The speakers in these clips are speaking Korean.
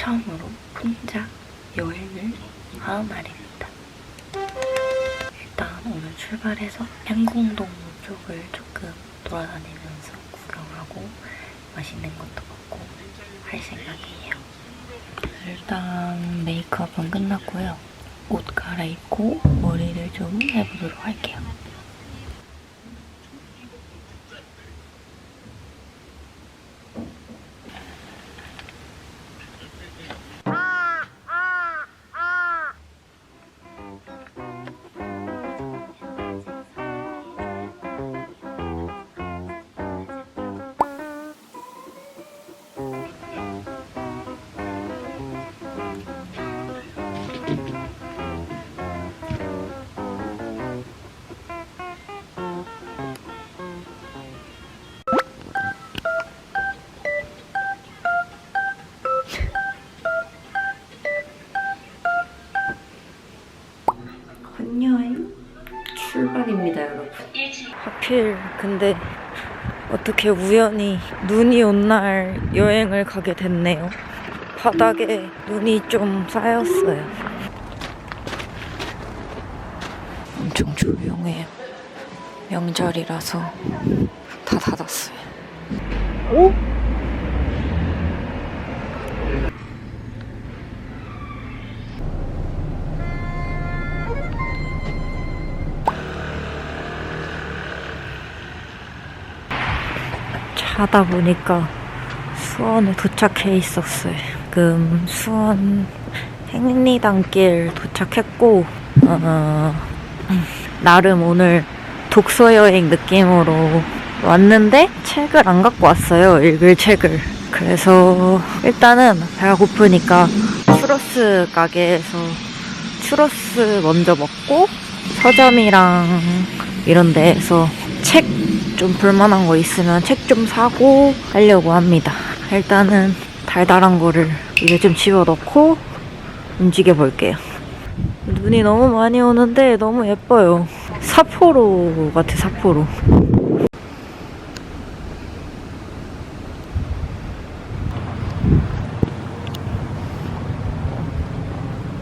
처음으로 혼자 여행을 하는 날입니다. 일단 오늘 출발해서 행궁동 쪽을 조금 돌아다니면서 구경하고 맛있는 것도 먹고 할 생각이에요. 일단 메이크업은 끝났고요. 옷 갈아입고 머리를 좀 해보도록 할게요. 근데 어떻게 우연히 눈이 온 날 여행을 가게 됐네요. 바닥에 눈이 좀 쌓였어요. 엄청 조용해요. 명절이라서 다 닫았어요. 오? 자다 보니까 수원에 도착해 있었어요. 지금 수원 행리단길 도착했고, 어, 음, 나름 오늘 독서 여행 느낌으로 왔는데 책을 안 갖고 왔어요. 읽을 책을. 그래서 일단은 배가 고프니까 추러스 가게에서 추러스 먼저 먹고 서점이랑 이런 데에서 책 좀 볼만한 거 있으면 책 좀 사고 하려고 합니다. 일단은 달달한 거를 입에 좀 집어넣고 움직여 볼게요. 눈이 너무 많이 오는데 너무 예뻐요. 사포로 같아, 사포로.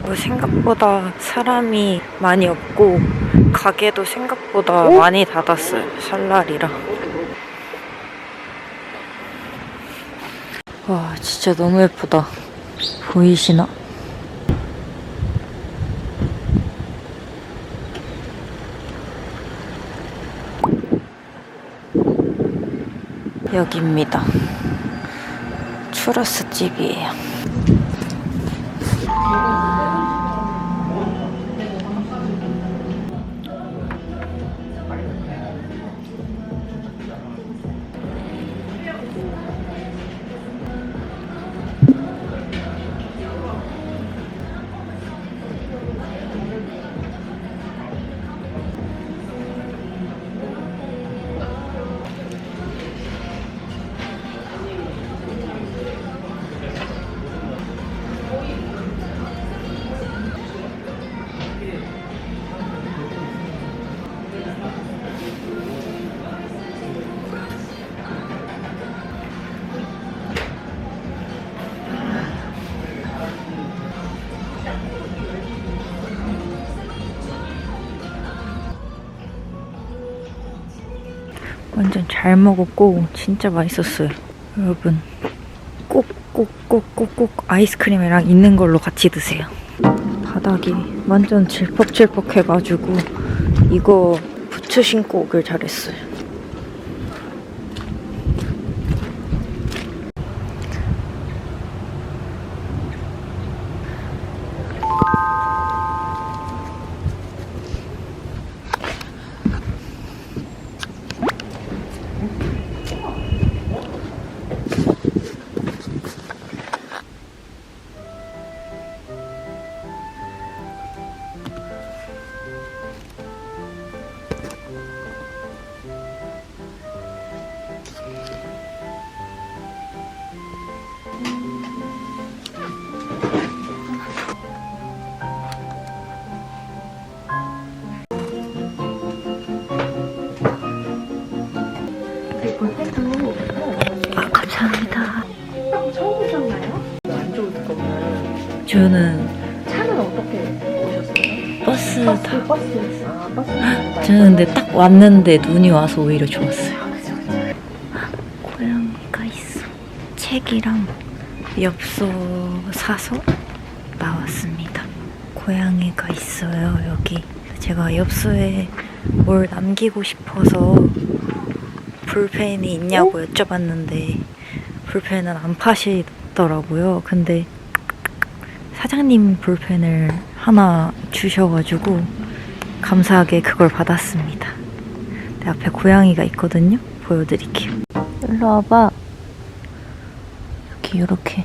뭐 생각보다 사람이 많이 없고 가게도 생각보다 많이 닫았어요. 설날이라. 와 진짜 너무 예쁘다. 보이시나? 여기입니다. 추러스 집이에요. 완전 잘 먹었고 진짜 맛있었어요. 여러분 꼭 꼭 꼭 꼭 꼭 아이스크림이랑 있는 걸로 같이 드세요. 바닥이 완전 질퍽질퍽 해가지고 이거 부츠 신고 오길 잘했어요. 저는 차는 어떻게 오셨어요? 버스 타. 버스. 아, 버스. 저는 근데 딱 왔는데 눈이 와서 오히려 좋았어요. 고양이가 있어. 책이랑 엽서 사서 나왔습니다. 고양이가 있어요, 여기. 제가 엽서에 뭘 남기고 싶어서 볼펜이 있냐고 여쭤봤는데 볼펜은 안 파시더라고요. 근데 사장님 볼펜을 하나 주셔가지고 감사하게 그걸 받았습니다. 내 앞에 고양이가 있거든요. 보여드릴게요. 일로 와봐. 여기 이렇게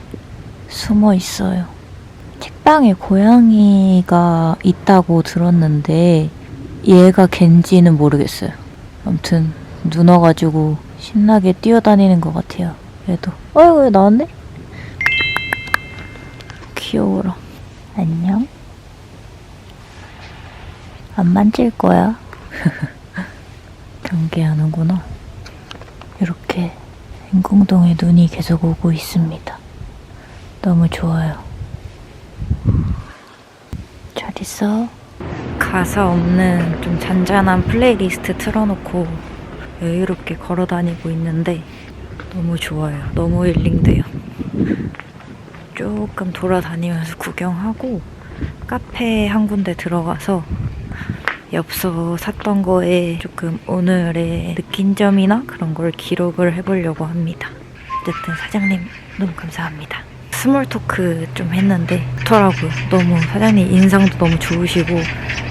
숨어 있어요. 책방에 고양이가 있다고 들었는데 얘가 걘지는 모르겠어요. 아무튼 눈 와가지고 신나게 뛰어다니는 것 같아요. 얘도. 어이구 얘 나왔네? 귀여워라. 안녕. 안 만질 거야. 경계하는구나. 이렇게 행궁동에 눈이 계속 오고 있습니다. 너무 좋아요. 잘 있어. 가사 없는 좀 잔잔한 플레이리스트 틀어놓고 여유롭게 걸어 다니고 있는데 너무 좋아요. 너무 힐링돼요. 조금 돌아다니면서 구경하고 카페 한 군데 들어가서 엽서 샀던 거에 조금 오늘의 느낀 점이나 그런 걸 기록을 해보려고 합니다. 어쨌든 사장님 너무 감사합니다. 스몰 토크 좀 했는데 좋더라고요. 너무 사장님 인상도 너무 좋으시고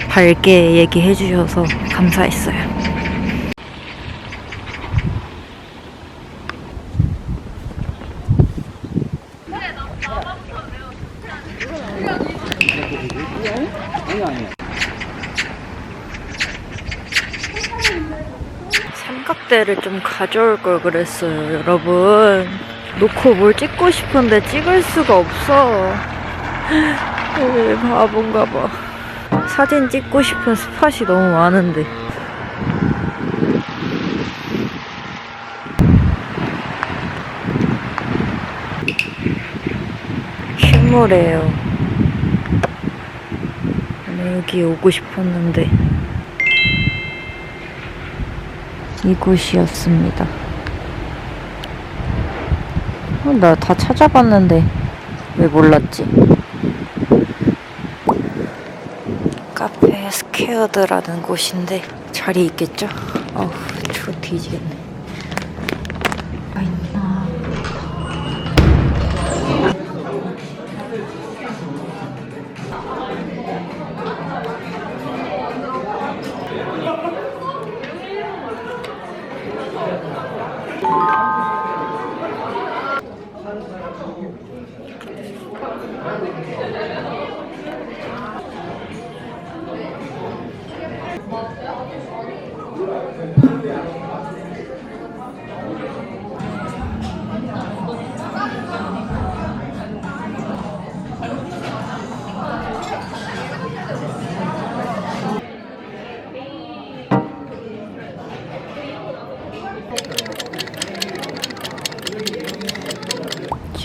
밝게 얘기해 주셔서 감사했어요. 삼각대를 좀 가져올 걸 그랬어요, 여러분. 놓고 뭘 찍고 싶은데 찍을 수가 없어. 에이, 바본가 봐. 사진 찍고 싶은 스팟이 너무 많은데. 오늘 여기 오고 싶었는데. 이곳이었습니다. 어, 나 다 찾아봤는데 왜 몰랐지? 카페 스퀘어드라는 곳인데 자리 있겠죠? 어우 추워 뒤지겠네.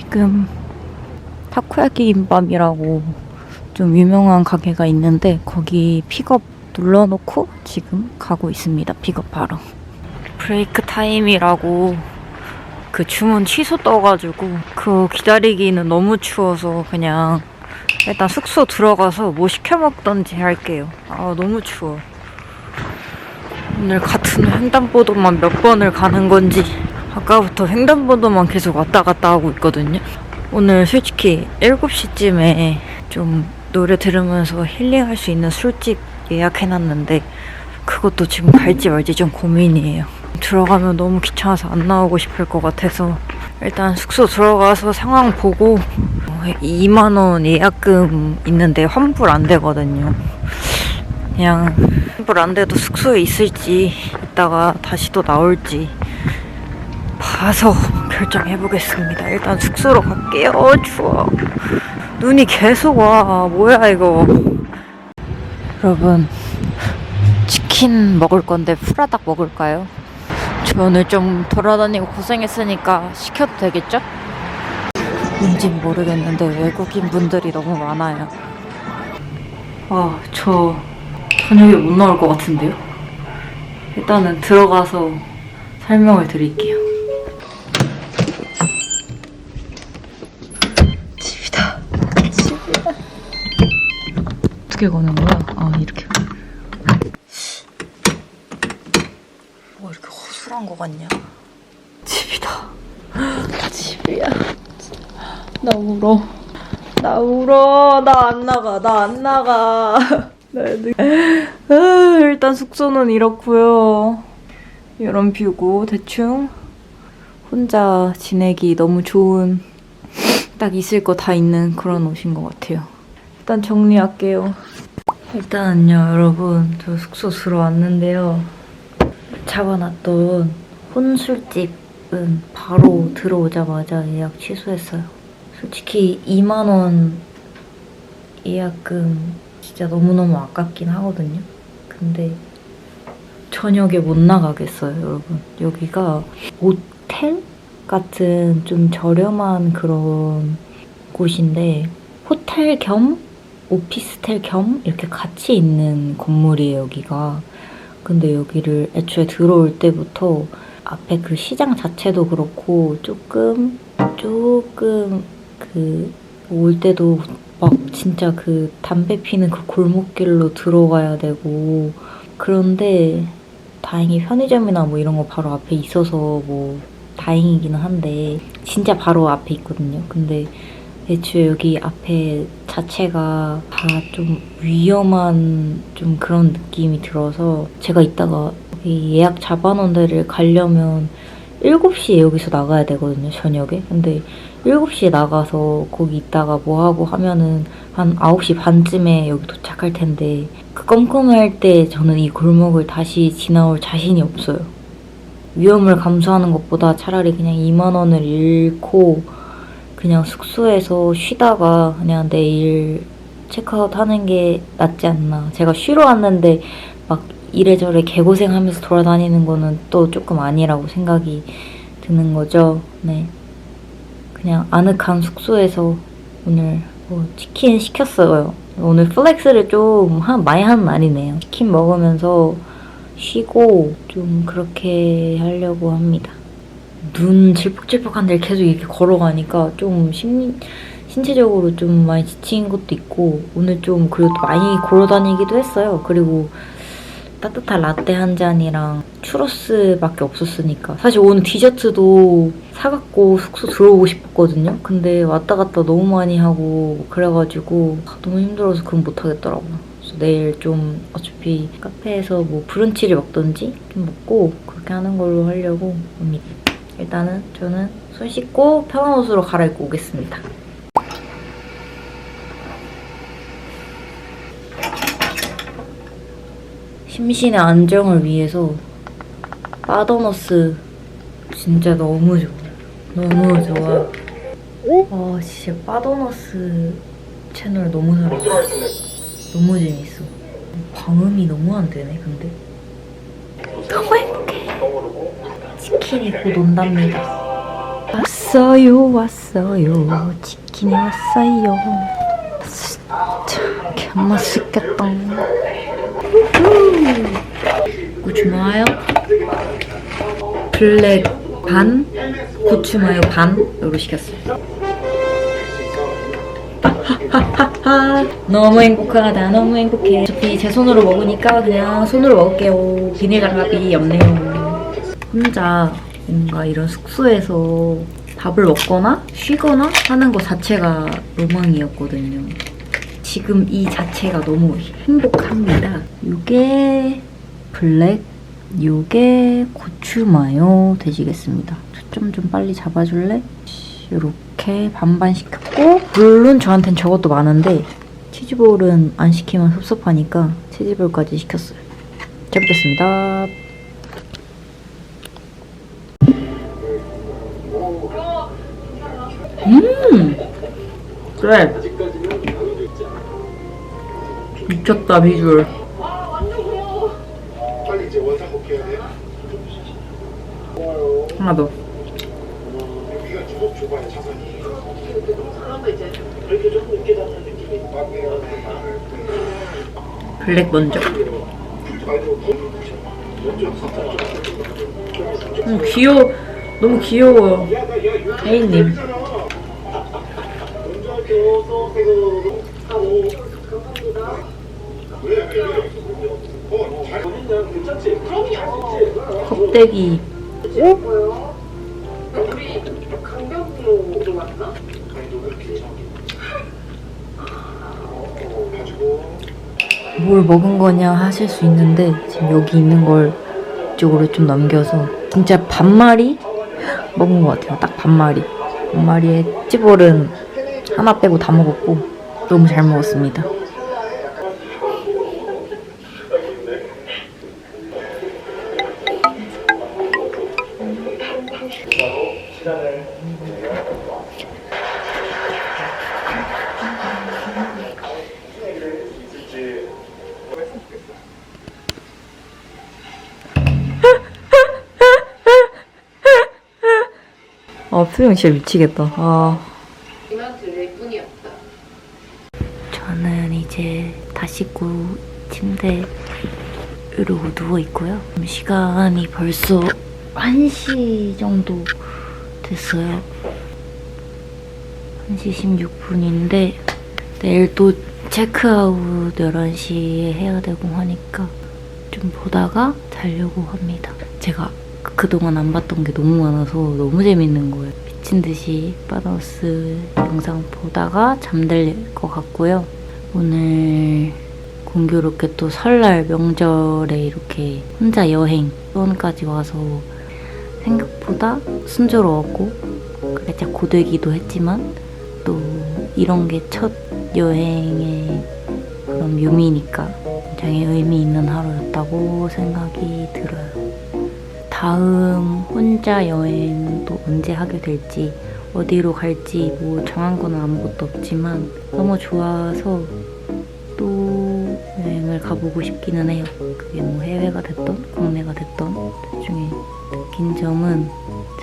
지금 타코야키 김밥이라고 좀 유명한 가게가 있는데 거기 픽업 눌러놓고 지금 가고 있습니다. 픽업하러. 브레이크 타임이라고 그 주문 취소 떠가지고 그거 기다리기는 너무 추워서 그냥 일단 숙소 들어가서 뭐 시켜 먹던지 할게요. 아 너무 추워. 오늘 같은 횡단보도만 몇 번을 가는 건지 아까부터 횡단보도만 계속 왔다 갔다 하고 있거든요. 오늘 솔직히 7시쯤에 좀 노래 들으면서 힐링할 수 있는 술집 예약해놨는데 그것도 지금 갈지 말지 좀 고민이에요. 들어가면 너무 귀찮아서 안 나오고 싶을 것 같아서 일단 숙소 들어가서 상황 보고 2만원 예약금 있는데 환불 안 되거든요. 그냥 환불 안 돼도 숙소에 있을지 이따가 다시 또 나올지 봐서 결정해 보겠습니다. 일단 숙소로 갈게요. 어, 추워. 눈이 계속 와. 뭐야, 이거. 여러분, 치킨 먹을 건데 프라닭 먹을까요? 저 오늘 좀 돌아다니고 고생했으니까 시켜도 되겠죠? 왠진 모르겠는데 외국인 분들이 너무 많아요. 아, 저 저녁에 못 나올 것 같은데요? 일단은 들어가서 설명을 드릴게요. 집이다. 집이다. 어떻게 거는 거야? 아, 이렇게. 뭐 이렇게 허술한 거 같냐? 집이다. 집이야. 나 울어. 나 울어. 나 안 나가. 나 안 나가. 아, 일단 숙소는 이렇고요. 이런 뷰고 대충 혼자 지내기 너무 좋은 딱 있을 거 다 있는 그런 옷인 것 같아요. 일단 정리할게요. 일단은요, 여러분. 저 숙소 들어왔는데요. 잡아놨던 혼술집은 바로 들어오자마자 예약 취소했어요. 솔직히 2만원 예약금 진짜 너무너무 아깝긴 하거든요. 근데 저녁에 못 나가겠어요, 여러분. 여기가 모텔 같은 좀 저렴한 그런 곳인데 호텔 겸 오피스텔 겸 이렇게 같이 있는 건물이에요, 여기가. 근데 여기를 애초에 들어올 때부터 앞에 그 시장 자체도 그렇고 조금 조금 그 올 때도 막 진짜 그 담배 피는 그 골목길로 들어가야 되고 그런데 다행히 편의점이나 뭐 이런 거 바로 앞에 있어서 뭐 다행이기는 한데 진짜 바로 앞에 있거든요. 근데 애초에 여기 앞에 자체가 다 좀 위험한 좀 그런 느낌이 들어서 제가 이따가 예약 잡아놓은 데를 가려면 7시에 여기서 나가야 되거든요, 저녁에. 근데 7시에 나가서 거기 있다가 뭐 하고 하면은 한 9시 반쯤에 여기 도착할 텐데 그 껌껌할 때 저는 이 골목을 다시 지나올 자신이 없어요. 위험을 감수하는 것보다 차라리 그냥 2만 원을 잃고 그냥 숙소에서 쉬다가 그냥 내일 체크아웃 하는 게 낫지 않나. 제가 쉬러 왔는데 막 이래저래 개고생하면서 돌아다니는 거는 또 조금 아니라고 생각이 드는 거죠. 네. 그냥 아늑한 숙소에서 오늘 뭐 치킨 시켰어요. 오늘 플렉스를 좀 한, 많이 하는 날이네요. 치킨 먹으면서 쉬고 좀 그렇게 하려고 합니다. 눈 질퍽질퍽한 데를 계속 이렇게 걸어가니까 좀 심, 신체적으로 좀 많이 지친 것도 있고 오늘 좀 그래도 많이 걸어다니기도 했어요. 그리고 따뜻한 라떼 한 잔이랑 추러스밖에 없었으니까 사실 오늘 디저트도 사갖고 숙소 들어오고 싶었거든요. 근데 왔다 갔다 너무 많이 하고 그래가지고 아, 너무 힘들어서 그건 못하겠더라고요. 내일 좀 어차피 카페에서 뭐 브런치를 먹던지 좀 먹고 그렇게 하는 걸로 하려고 합니다. 일단은 저는 손 씻고 편한 옷으로 갈아입고 오겠습니다. 심신의 안정을 위해서 빠더너스 진짜 너무 좋아. 너무 좋아. 아 진짜 빠더너스 채널 너무 잘했어. 너무 재밌어. 방음이 너무 안 되네 근데. 너무. 치킨이 곧 온답니다. 왔어요 왔어요. 치킨이 왔어요. 진짜 개맛있겠다. 고추 마요? 블랙 반? 고추 마요 반으로 시켰어요. 너무 행복하다 너무 행복해. 어차피 제 손으로 먹으니까 그냥 손으로 먹을게요. 비닐 장갑이 없네요 혼자 뭔가 이런 숙소에서 밥을 먹거나 쉬거나 하는 것 자체가 로망이었거든요 지금 이 자체가 너무 행복합니다. 요게 블랙, 요게 고추 마요 되시겠습니다. 초점 좀 빨리 잡아줄래? 이렇게 반반 시켰고 물론 저한텐 저것도 많은데 치즈볼은 안 시키면 섭섭하니까 치즈볼까지 시켰어요. 잘 먹겠습니다. 음! 그래. 미쳤다 비주얼. 하나 더 블랙 먼저. 음, 귀여워. 너무 귀여워요. 혜인님. 껍데기. 뭘 먹은 거냐 하실 수 있는데 지금 여기 있는 걸 이쪽으로 좀 넘겨서 진짜 반마리 먹은 것 같아요. 딱 반마리. 반마리에 찌볼은 하나 빼고 다 먹었고 너무 잘 먹었습니다. 아 표정 진짜 미치겠다. 아. 누워 있고요. 시간이 벌써 1시 정도 됐어요. 1시 16분인데 내일 또 체크아웃 11시에 해야 되고 하니까 좀 보다가 자려고 합니다. 제가 그- 그동안 안 봤던 게 너무 많아서 너무 재밌는 거예요. 미친 듯이 바너스 영상 보다가 잠들 것 같고요. 오늘 공교롭게 또 설날 명절에 이렇게 혼자 여행 수원까지 와서 생각보다 순조로웠고 살짝 고되기도 했지만 또 이런 게 첫 여행의 그런 묘미니까 굉장히 의미 있는 하루였다고 생각이 들어요. 다음 혼자 여행도 언제 하게 될지 어디로 갈지 뭐 정한 건 아무것도 없지만 너무 좋아서 또 여행을 가보고 싶기는 해요. 그게 뭐 해외가 됐던 국내가 됐던 나중에 느낀 점은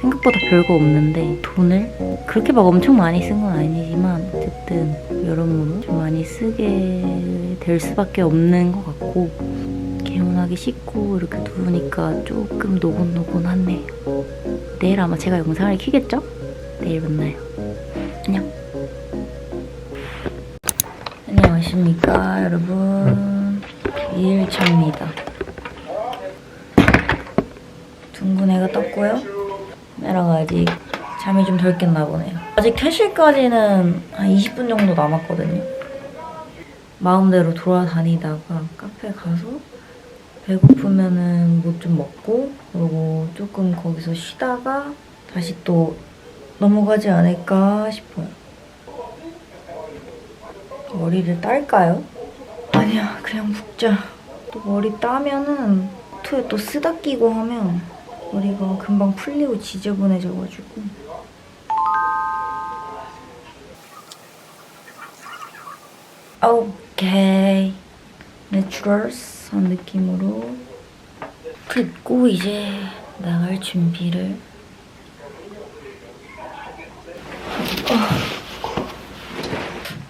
생각보다 별거 없는데 돈을 그렇게 막 엄청 많이 쓴 건 아니지만 어쨌든 여러모로 좀 많이 쓰게 될 수밖에 없는 것 같고 개운하게 씻고 이렇게 누우니까 조금 노곤노곤하네요. 내일 아마 제가 영상을 키겠죠? 내일 만나요. 떴고요 메라가 아직 잠이 좀 덜 깼나 보네요 아직 퇴실까지는 한 20분 정도 남았거든요 마음대로 돌아다니다가 카페 가서 배고프면은 뭐 좀 먹고 그리고 조금 거기서 쉬다가 다시 또 넘어가지 않을까 싶어요 머리를 딸까요? 아니야, 그냥 묶자. 또 머리 따면은 토에 또 쓰다 끼고 하면 머리가 금방 풀리고 지저분해져가지고. 오케이. 내추럴스한 느낌으로 듣고 이제 나갈 준비를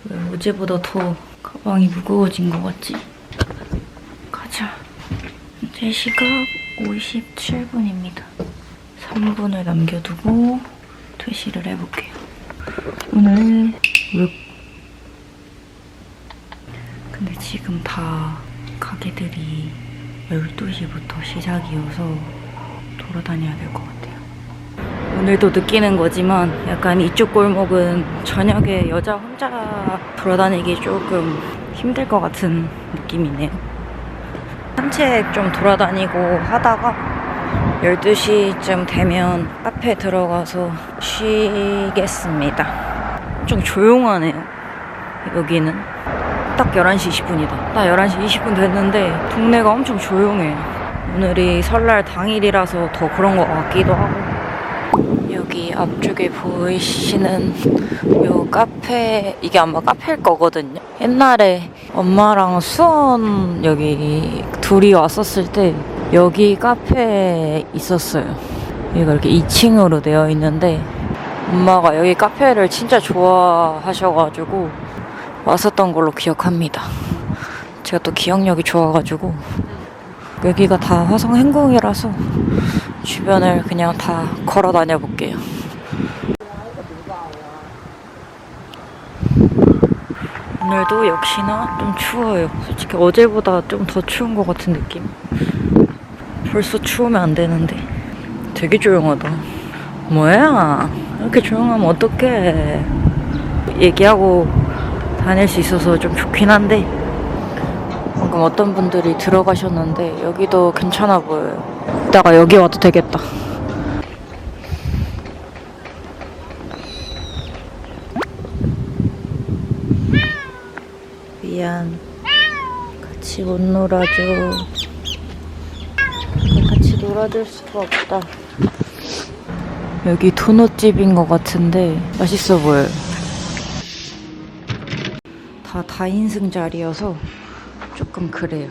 왜 어제보다 더 가방이 무거워진 것 같지? 가자. 이제 시각 57분입니다. 3분을 남겨두고 퇴실을 해볼게요. 오늘 왜 근데 지금 다 가게들이 12시부터 시작이어서 돌아다녀야 될 것 같아요. 오늘도 느끼는 거지만 약간 이쪽 골목은 저녁에 여자 혼자 돌아다니기 조금 힘들 것 같은 느낌이네요. 산책 좀 돌아다니고 하다가 12시쯤 되면 카페 들어가서 쉬겠습니다. 좀 조용하네요. 여기는. 딱 11시 20분이다. 딱 11시 20분 됐는데 동네가 엄청 조용해. 오늘이 설날 당일이라서 더 그런 것 같기도 하고. 여기 앞쪽에 보이시는 요 카페 이게 아마 카페일 거거든요. 옛날에 엄마랑 수원 여기 둘이 왔었을 때 여기 카페에 있었어요. 여기가 이렇게 2층으로 되어 있는데 엄마가 여기 카페를 진짜 좋아하셔가지고 왔었던 걸로 기억합니다. 제가 또 기억력이 좋아가지고 여기가 다 화성 행궁이라서 주변을 그냥 다 걸어 다녀 볼게요. 오늘도 역시나 좀 추워요. 솔직히 어제보다 좀 더 추운 것 같은 느낌. 벌써 추우면 안 되는데. 되게 조용하다. 뭐야? 이렇게 조용하면 어떡해. 얘기하고 다닐 수 있어서 좀 좋긴 한데. 방금 어떤 분들이 들어가셨는데 여기도 괜찮아 보여요. 이따가 여기 와도 되겠다. 미안. 같이 못 놀아줘. 같이 놀아줄 수가 없다. 여기 도넛집인 것 같은데 맛있어 보여요. 다 다인승 자리여서 조금 그래요.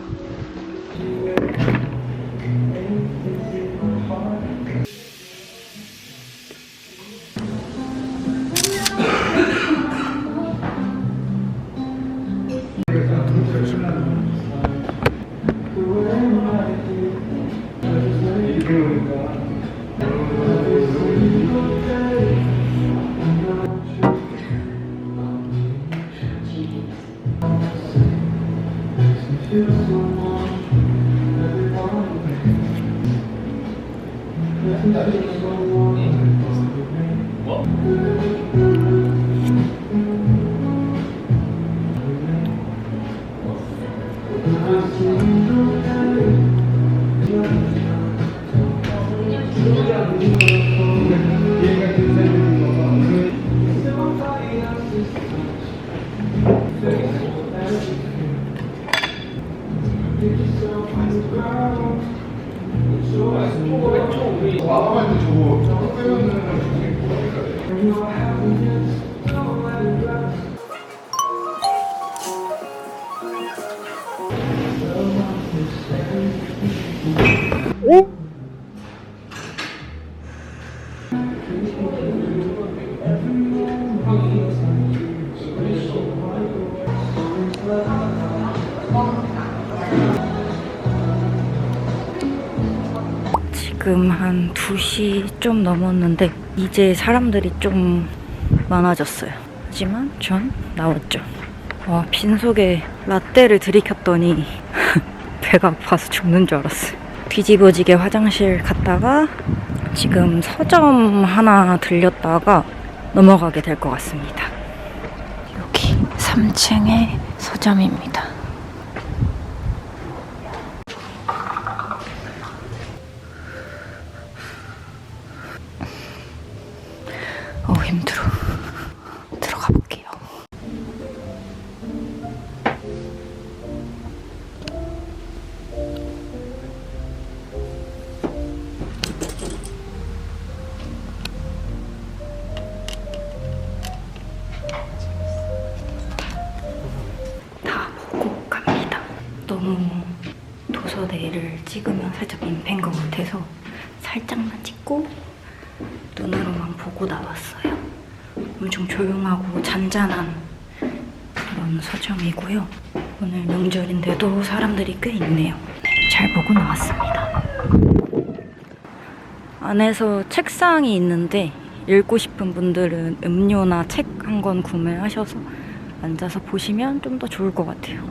저거 와, 빨리 저거 빼면은 지금 한 2시 좀 넘었는데 이제 사람들이 좀 많아졌어요. 하지만 전 나왔죠. 와, 빈속에 라떼를 들이켰더니 배가 아파서 죽는 줄 알았어요. 뒤집어지게 화장실 갔다가 지금 서점 하나 들렸다가 넘어가게 될 것 같습니다. 여기 3층의 서점입니다. 살짝 민폐인 것 같아서 살짝만 찍고 눈으로만 보고 나왔어요. 엄청 조용하고 잔잔한 그런 서점이고요. 오늘 명절인데도 사람들이 꽤 있네요. 네, 잘 보고 나왔습니다. 안에서 책상이 있는데 읽고 싶은 분들은 음료나 책 한 권 구매하셔서 앉아서 보시면 좀 더 좋을 것 같아요.